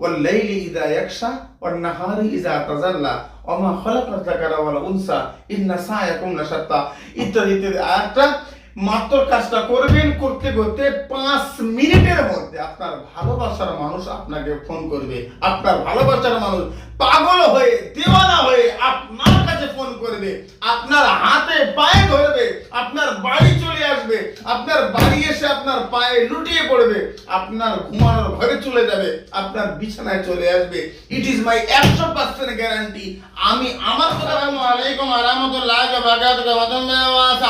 والليل إذا يغشى والنهار إذا تجلى وما خلق الذكر والأنثى إن سعيكم لشتى ইত্যাদি ইত্যাদি আরেকটা মাত্র কাজটা করবেন করতে করতে পাঁচ মিনিটের মধ্যে আপনার ভালোবাসার মানুষ আপনাকে ফোন করবে আপনার ভালোবাসার মানুষ পাগল হয়ে দেওয়ানা হয়ে আপনার কাছে ফোন করবে আপনার হাতে পায়ে ধরবে আপনার বাড়ি আসবে আপনার বাড়ি এসে আপনার পায়ে লুটিয়ে পড়বে, আপনার ঘুমানোর ঘরে চলে যাবে, আপনার বিছানায় চলে আসবে। ইট ইজ মাই একশো পার্সেন্ট গ্যারান্টি আমি আমার আলাইকুম আরামতুল্লাহ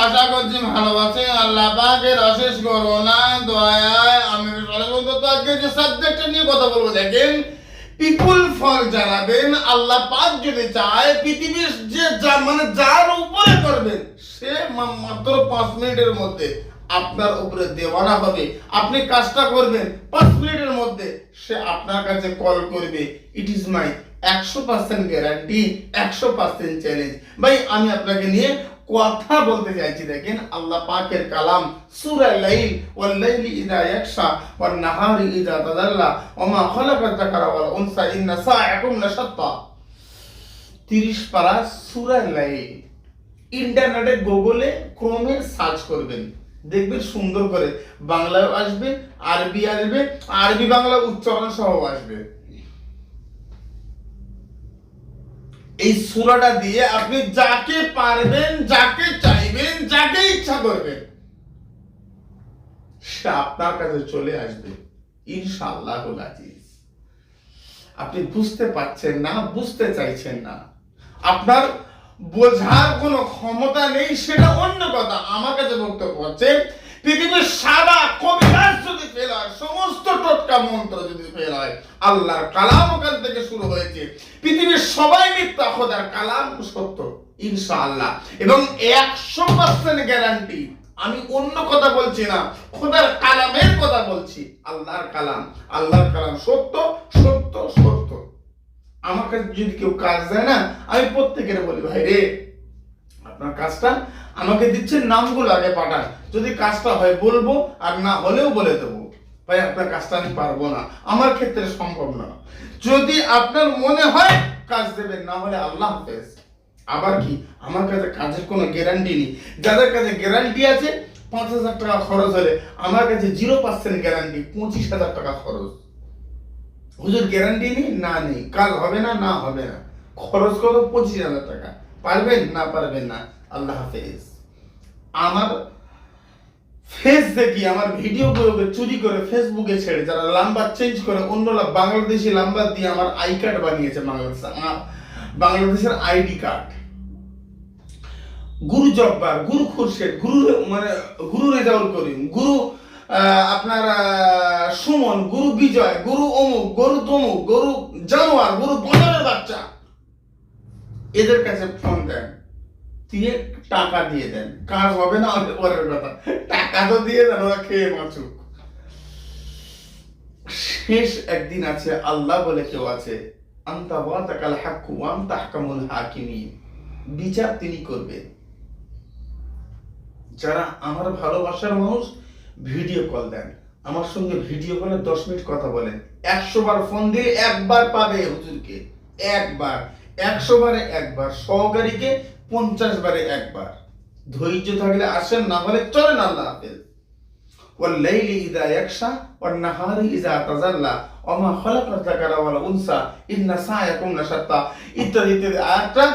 আশা করছি ভালোবাসে আল্লাহ পাকের অশেষ করোনা দয়ায় আমি আজকে যে সাবজেক্ট নিয়ে কথা বলব, দেখেন পিপুল ফল জানাবেন, আল্লাহ পাক যদি চায়, পৃথিবীর যে মানে যার উপরে করবেন সে মাত্র পাঁচ মিনিটের মধ্যে আপনার উপরে দেওয়ানা হবে। আপনি কাজটা করবেন, পাঁচ মিনিটের মধ্যে সে আপনার কাছে কল করবে। ইট ইজ মাই একশো পার্সেন্ট গ্যারান্টি একশো পার্সেন্ট চ্যালেঞ্জ ভাই, আমি আপনাকে নিয়ে কথা বলতে চাইছি, দেখেন আল্লাহ পাকের কালাম, সূরা লাইল, ওয়াল লাইলি ইযা ইয়াকশা ওয়ান নাহারি ইযা তাজাল্লা ওয়া মা খালাকাত যাকারা ওয়াল উনসা ইন্না সাআকুম লাশাত্তা 30 পারা সূরা লাইল। ইন্টারনেটে গুগলে ক্রোমে সার্চ করবেন। দেখবেন সুন্দর করে বাংলায় আসবে, আরবি আসবে, আরবি বাংলা উচ্চারণ সহ আসবে। এই সূরাটা দিয়ে আপনি যাকে পারবেন, যাকে চাইবেন, যাকে ইচ্ছা করবেন, সে আপনার কাছে চলে আসবে। ইনশাআল্লাহ আজিজ আপনি বুঝতে পারছেন না, বুঝতে চাইছেন না। আপনার বোঝার কোনো ক্ষমতা নেই, সেটা অন্য কথা। আমার কাছে বক্তব্য হচ্ছে, পৃথিবীর সারা কবিরাজ যদি ফেল হয়, সমস্ত টোটকা মন্ত্র যদি ফেল হয়, আল্লাহর কালাম ওখান থেকে শুরু হয়েছে। পৃথিবীর সবাই মিথ্যা, খোদার কালাম সত্য, ইনশাআল্লাহ। এবং একশো পার্সেন্ট গ্যারান্টি আমি অন্য কথা বলছি না, খোদার কালামের কথা বলছি, আল্লাহর কালাম। আল্লাহর কালাম সত্য সত্য সত্য। আমার কাছে যদি কেউ কাজ দেয় না, আমি প্রত্যেকের বলি, ভাই রে, আপনার কাজটা আমাকে দিচ্ছেন, নামগুলো আগে পাঠান। যদি কাজটা হয় বলব, আর না হলেও বলে দেবো। ভাই, আপনার কাজটা আমি পারব না। আমার ক্ষেত্রে সম্ভব না। যদি আপনার মনে হয় কাজ দেবেন, না হলে আল্লাহ হাফেজ। আবার কি? আমার কাছে কাজের কোনো গ্যারান্টি নেই। যাদের কাছে গ্যারান্টি আছে, পাঁচ হাজার টাকা খরচ হলে আমার কাছে জিরো পার্সেন্ট গ্যারান্টি পঁচিশ হাজার টাকা খরচ। হুজুর গ্যারান্টি নেই? না নেই। কাল হবে না? না হবে না। খরচ কত পঁচিশ হাজার টাকা। পারবেন? না পারবেন না? আল্লাহ হাফেজ। আমার ফেস দেখি, আমার ভিডিও গুলোকে চুরি করে ফেসবুকে ছেড়ে, যারা লাম্বার চেঞ্জ করে অন্য বাংলাদেশি নাম্বার দিয়ে আমার আই কার্ড বানিয়েছে বাংলাদেশ। বাংলাদেশের আইডি কার্ড গুরু জব্বার, গুরু খুরশেদ, গুরু মানে গুরু রেজাউল করিম, গুরু আপনার সুমন, গুরু বিজয়, গুরু অমুক, গুরু তমুক, গুরু জানোয়ার, গুরু বনের বাচ্চা। এদের কাছে ফোন দেন। দিয়ে টাকা দিয়ে দেন। কাজ হবে না ওদের পরের কথা। টাকা তো দিয়ে দেন, ওরা খেয়ে বাঁচুক। শেষ একদিন আছে, আল্লাহ বলে কেউ আছে, আন্তা ওয়াতাকাল হাক্কু ওয়াম তাহকামুল হাকিমিন। বিচার তিনি করবেন। যারা আমার ভালোবাসার মানুষ ভিডিও কল দেন আমার সঙ্গে ভিডিও কলে দশ মিনিট কথা বলেন একশো বার ফোন দিয়ে একবার পাবে হুজুরকে একবার একশো বারে একবার সহকারীকে পঞ্চাশ বারে একবার ধৈর্য থাকলে আসেন না হলে চলেন আল্লাহ হাফেজ والليل إذا يغشى والنهار إذا تجلى وما خلق الذكر والأنثى إن سعيكم لشتى ইত্যাদি ইত্যাদি আরেকটা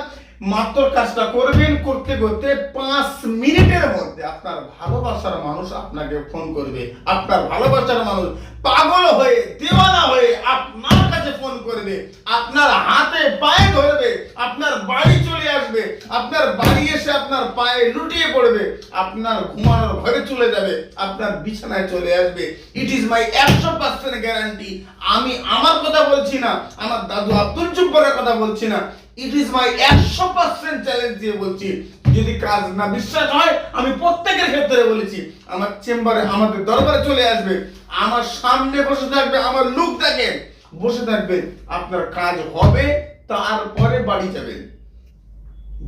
মাত্র কাজটা করবেন করতে করতে পাঁচ মিনিটের মধ্যে আপনার ভালোবাসার মানুষ আপনাকে ফোন করবে। আপনার ভালোবাসার মানুষ পাগল হয়ে, দেওয়ানা হয়ে আপনার কাছে ফোন করবে। আপনার হাতে পায়ে ধরবে, আপনার বাড়ি চলে আসবে, আপনার বাড়ি এসে আপনার পায়ে লুটিয়ে পড়বে, আপনার ঘুমানোর ঘরে চলে যাবে, আপনার বিছানায় চলে আসবে। ইট ইজ মাই একশো পার্সেন্ট গ্যারান্টি আমি আমার কথা বলছি না, আমার দাদু আব্দুল জুব্বরের কথা বলছি না। ইট ইজ মাই একশো পার্সেন্ট চ্যালেঞ্জ দিয়ে বলছি, যদি কাজ না বিশ্বাস হয়, আমি প্রত্যেকের ক্ষেত্রে বলেছি, আমার চেম্বারে, আমাদের দরবারে চলে আসবে, আমার সামনে বসে থাকবে, আমার লুক দেখেন বসে থাকবে, আপনার কাজ হবে, তারপরে বাড়ি যাবেন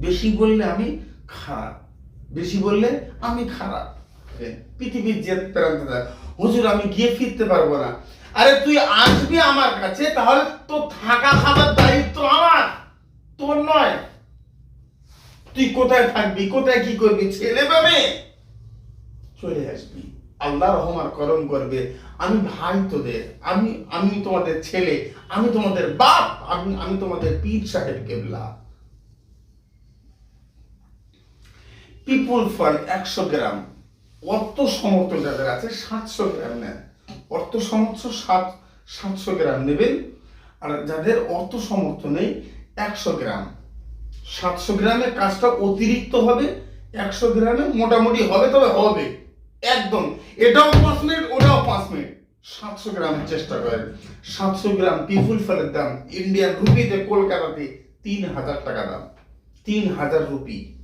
বেশি বললে আমি খারাপ, বেশি বললে আমি খারাপ। পৃথিবীর যে প্রান্তে হুজুর, আমি গিয়ে ফিরতে পারব না। আরে, তুই আসবি আমার কাছে, তাহলে তো থাকা খাবার দায়িত্ব আমার। তোর নয়। তুই কোথায় থাকবি, কোথায় কি করবি, ছেলে পাবে চলে আসবি। আল্লাহ রহমার করম করবে। আমি ভাই তোদের, আমি আমি তোমাদের ছেলে, আমি তোমাদের বাপ, আমি আমি তোমাদের পীর সাহেব কেবলা। পিপুল ফল একশো গ্রাম। অর্থ সমর্থ যাদের আছে, সাতশো গ্রাম নেন। অর্থ সমর্থ সাত, সাতশো গ্রাম নেবেন। আর যাদের অর্থ সমর্থ নেই একশো গ্রাম। সাতশো গ্রামের কাজটা অতিরিক্ত হবে, একশো গ্রামে মোটামুটি হবে, তবে হবে। একদম। এটাও পাঁচ মিনিট, ওটাও পাঁচ মিনিট। সাতশো গ্রামের চেষ্টা করেন। সাতশো গ্রাম পিপুল ফলের দাম। ইন্ডিয়ান রুপিতে কলকাতাতে তিন হাজার টাকা দাম। তিন হাজার রুপি।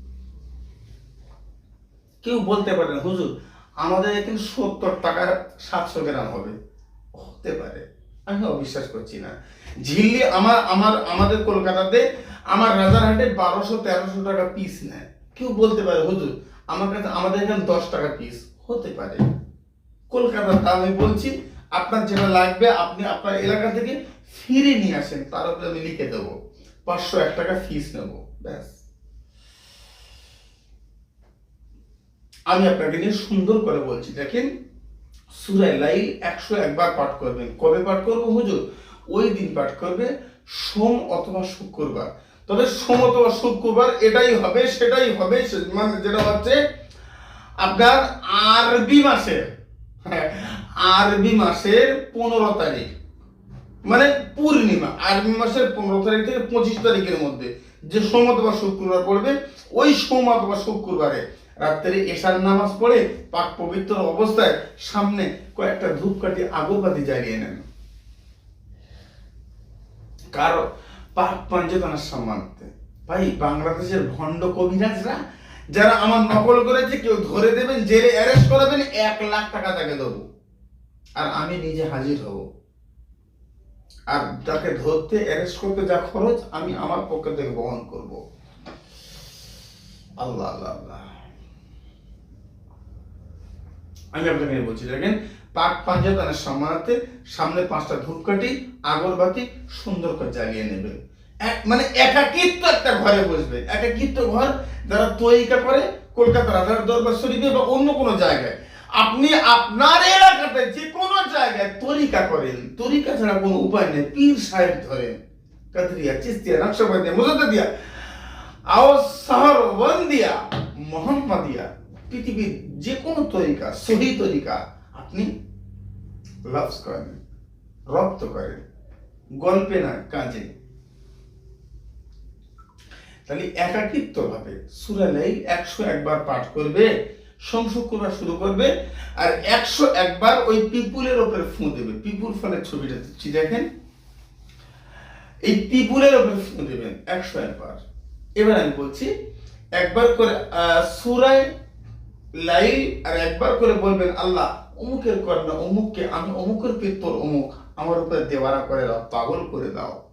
কেউ বলতে পারেন হুজুর, আমাদের এখানে সত্তর টাকার সাতশো গ্রাম হবে। হতে পারে। আমি অবিশ্বাস করছি না। ঝিল্লি আমার আমার, আমাদের কলকাতাতে আমার রাজারহাটে বারোশো, তেরোশো টাকা পিস নেয়। কেউ বলতে পারে, হুজুর, আমার কাছে, আমাদের এখানে দশ টাকা পিস হতে পারে। কলকাতার দাম আমি বলছি, আপনার যেটা লাগবে, আপনি আপনার এলাকা থেকে ফিরে নিয়ে আসেন, তার উপরে আমি লিখে দেবো। পাঁচশো এক টাকা ফিস নেব, ব্যাস। আমি আপনাকে নিয়ে সুন্দর করে বলছি, দেখেন সুরাই লাইল একশো একবার পাঠ করবেন। কবে পাঠ করব হুজুর? ওই দিন পাঠ করবে সোম অথবা শুক্রবার। তবে সোম অথবা শুক্রবার এটাই হবে সেটাই হবে মানে যেটা হচ্ছে আপনার আরবি মাসের হ্যাঁ, আরবি মাসের পনেরো তারিখ। মানে পূর্ণিমা আরবি মাসের পনেরো তারিখ থেকে পঁচিশ তারিখের মধ্যে। যে সোম অথবা শুক্রবার পড়বে ওই সোম অথবা শুক্রবারে। রাত্রে এশার নামাজ পড়ে পাক পবিত্র অবস্থায় সামনে কয়েকটা ধূপকাঠি আগরবাতি জ্বালিয়ে নেন। কারও পাক পাঞ্চতনার সম্মানতে ভাই, বাংলাদেশের ভণ্ড কবিরাজরা, যারা আমার নকল করেছে, কেউ ধরে দেবেন, জেলে অ্যারেস্ট করাবেন, এক লাখ টাকা তাকে দেবো। আর আমি নিজে হাজির হব। আর তাকে ধরতে অ্যারেস্ট করতে যা খরচ, আমি আমার পক্ষ থেকে বহন করব। আল্লাহ আল্লাহ আল্লাহ। আমি আপনাকে বলছি, দেখেন, পাক পাঞ্জাতানের সম্মানার্থে সামনে পাঁচটা ধূপকাঠি, আগরবাতি সুন্দর করে জ্বালিয়ে নেবে। মানে একাকিত্ব একটা ঘরে বসবে। একাকিত্ব ঘর যারা তৈরিকা করে কলকাতা রাজার দরবার শরীফে বা অন্য কোনো জায়গায়। আপনি আপনার এলাকাতে যে কোনো জায়গায় তরিকা করেন। তরিকা ছাড়া কোনো উপায় নেই। পীর সাহেব ধরেন, কাদরিয়া, চিস্তিয়া নকশাবাদিয়া মুজাদ্দিয়া আও শহর বন্দিয়া মোহাম্মদিয়া। পৃথিবীর যে কোনো তরিকা, সহি তরিকা আপনি লাভস করেন, রপ্ত করেন, গল্পে না কাজে। তাহলে একাকিত্ব ভাবে সুরালাই একশো একবার পাঠ করবে সোম শুক্রবার শুরু করবে, আর একশো একবার ওই পিপুলের ওপরে ফুঁ দেবে। পিপুল ফলের ছবিটা দিচ্ছি দেখেন? এই পিপুলের ওপরে ফুঁ দেবেন একশো একবার। এবার আমি বলছি, একবার করে সুরায় লাইল আর একবার করে বলবেন, আল্লাহ, অমুকের কন্যা অমুককে, আমি অমুকের পিত্তর অমুক, আমার উপরে দেওয়ারা করে দাও, পাগল করে দাও।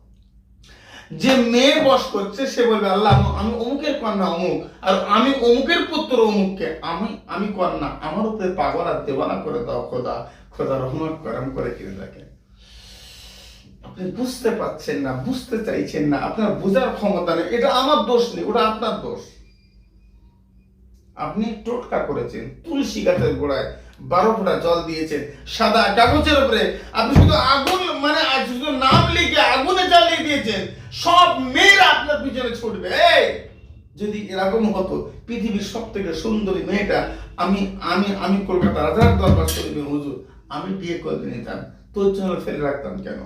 যে মেয়ে বস করছে, সে বলবে, আল্লাহ, আমি- অমুকের কন্যা অমুক, আর আমি অমুকের পুত্র অমুককে, আমি আমি কন্যা, আমার উপরে পাগল আর দেওয়ানা করে দাও, খোদা খোদা রহমত করম করে কিনে দেখেন আপনি বুঝতে পারছেন না, বুঝতে চাইছেন না, আপনার বোঝার ক্ষমতা নেই, এটা আমার দোষ নেই, ওটা আপনার দোষ। আপনি টোটকা করেছেন, তুলসী গাছের গোড়ায় বারো ফোঁটা জল দিয়েছেন, সাদা কাগজের উপরে। আপনি শুধু আগুন মানে শুধু নাম লিখে আগুনে জ্বালিয়ে দিয়েছেন। সব মেয়েরা আপনার পিছনে ছুটবে। যদি এরকম হতো, পৃথিবীর সব থেকে সুন্দরী মেয়েটা, আমি আমি আমি কলকাতা রাজার দরবার শরীফে হুজুর, আমি বিয়ে করে নিতাম। তোর জন্য ফেলে রাখতাম কেন?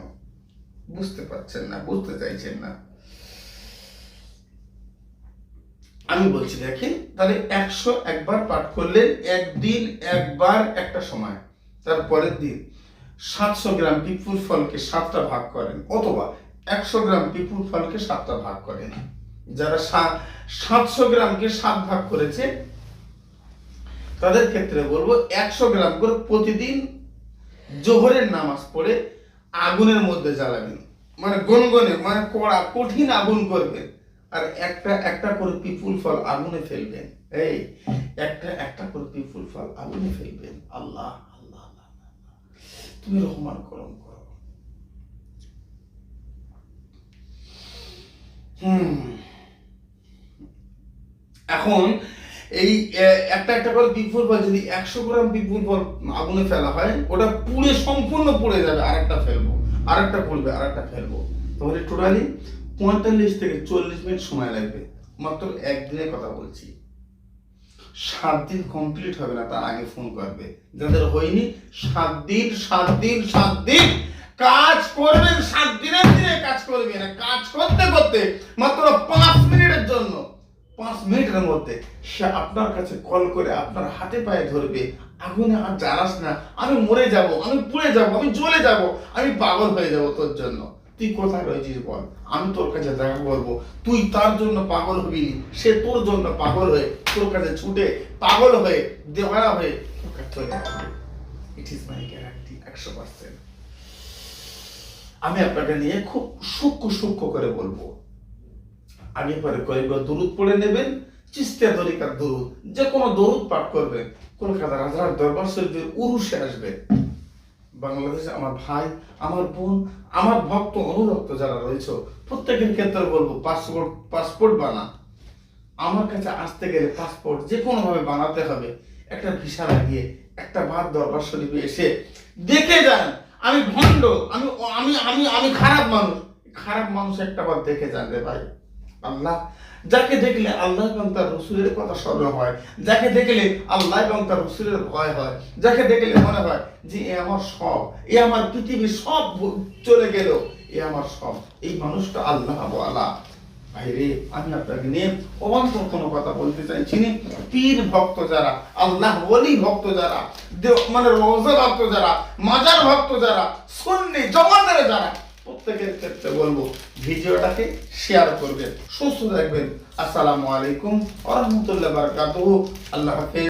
বুঝতে পারছেন না, বুঝতে চাইছেন না। আমি বলছি, দেখেন, তাহলে একশো একবার পাঠ করলেন, একদিন, একবার, একটা সময়। তার পরের দিন সাতশো গ্রাম পিপুর ফলকে সাতটা ভাগ করেন, অথবা একশো গ্রাম পিপুর ফলকে সাতটা ভাগ করেন। যারা সাতশো গ্রামকে সাত ভাগ করেছে, তাদের ক্ষেত্রে বলব একশো গ্রাম করে প্রতিদিন জোহরের নামাজ পড়ে আগুনের মধ্যে জ্বালাবেন। মানে গনগনে মানে কড়া, কঠিন আগুন করবেন। আর একটা একটা করে পিপুল ফল আগুনে ফেলবেন। এই, একটা একটা করে পিপুল ফল আগুনে ফেলবেন। আল্লাহ আল্লাহ তুমি রহমান করম করো এখন এই একটা একটা করে বিপুল ফল যদি একশো গ্রাম বিপুল ফল আগুনে ফেলা হয়, ওটা পুড়ে সম্পূর্ণ পুড়ে যাবে। আর একটা ফেলব আর একটা পড়বে আর একটা ফেলব। তাহলে টোটালি পঁয়তাল্লিশ থেকে চল্লিশ মিনিট সময় লাগবে। মাত্র একদিনের কথা বলছি। সাত দিন কমপ্লিট হবে না তার আগে ফোন করবে। যাদের হয়নি, সাত দিন সাত দিন সাত দিন। কাজ করবেন সাত দিনের দিনে, কাজ করবেন কাজ করতে করতে মাত্র পাঁচ মিনিটের জন্য। পাঁচ মিনিটের মধ্যে সে আপনার কাছে কল করে আপনার হাতে পায়ে ধরবে। আগুনে আর জ্বালাস না। আমি মরে যাব, আমি পুড়ে যাব, আমি জ্বলে যাব, আমি পাগল হয়ে যাব তোর জন্য। তুই কোথায় রয়েছিস বল? আমি তোর কাছে দেখা করব। তুই তার জন্য পাগল হবি সে তোর জন্য পাগল হয়ে তোর কাছে ছুটে পাগল হয়ে দেওয়ারা হয়ে ইট ইজ মাই গ্যারান্টি একশো পার্সেন্ট আমি আপনাকে নিয়ে খুব সূক্ষ্ম সূক্ষ্ম করে বলব। আগে পরে কয়েকবার দরুদ পড়ে নেবেন চিস্তিয়া তরিকার দরুদ। যে কোনো দরুদ পাঠ করবেন। কলকাতা রাজার দরবার শরীফের উরুষে আসবে বাংলাদেশে আমার ভাই, আমার বোন, আমার ভক্ত অনুরক্ত যারা রয়েছে, প্রত্যেকের ক্ষেত্রে বলব পাসপোর্ট পাসপোর্ট বানা। আমার কাছে আসতে গেলে পাসপোর্ট যে কোনো ভাবে বানাতে হবে। একটা ভিসা লাগিয়ে, একটা বার দরবার শরীফে এসে দেখে যান, আমি ভণ্ড, আমি আমি আমি আমি খারাপ মানুষ। খারাপ মানুষ একটা বার দেখে যান রে ভাই। আল্লাহ। যাকে দেখলে আল্লাহ এবং তার রসুলের কথা স্মরণ হয়, যাকে দেখলে আল্লাহ এবং তার রসুলের ভয় হয়, যাকে দেখলে মনে হয় যে এ আমার সব, এ আমার পৃথিবীর সব চলে গেল, এ আমার সব। এই মানুষটা আল্লাহ বলা। ভাইরে, আমি আপনাকে নিয়ে অবান্তর কোনো কথা বলতে চাইছি না। পীর ভক্ত যারা আল্লাহ বলি ভক্ত যারা মানে রোজা ভক্ত যারা, মাজার ভক্ত যারা, সুন্নি জমানের যারা প্রত্যেকের ক্ষেত্রে বলব ভিডিওটাকে শেয়ার করবেন সুস্থ থাকবেন। আসসালামু আলাইকুম আহমতুল্লাহ বারকাত আল্লাহ হাফেজ।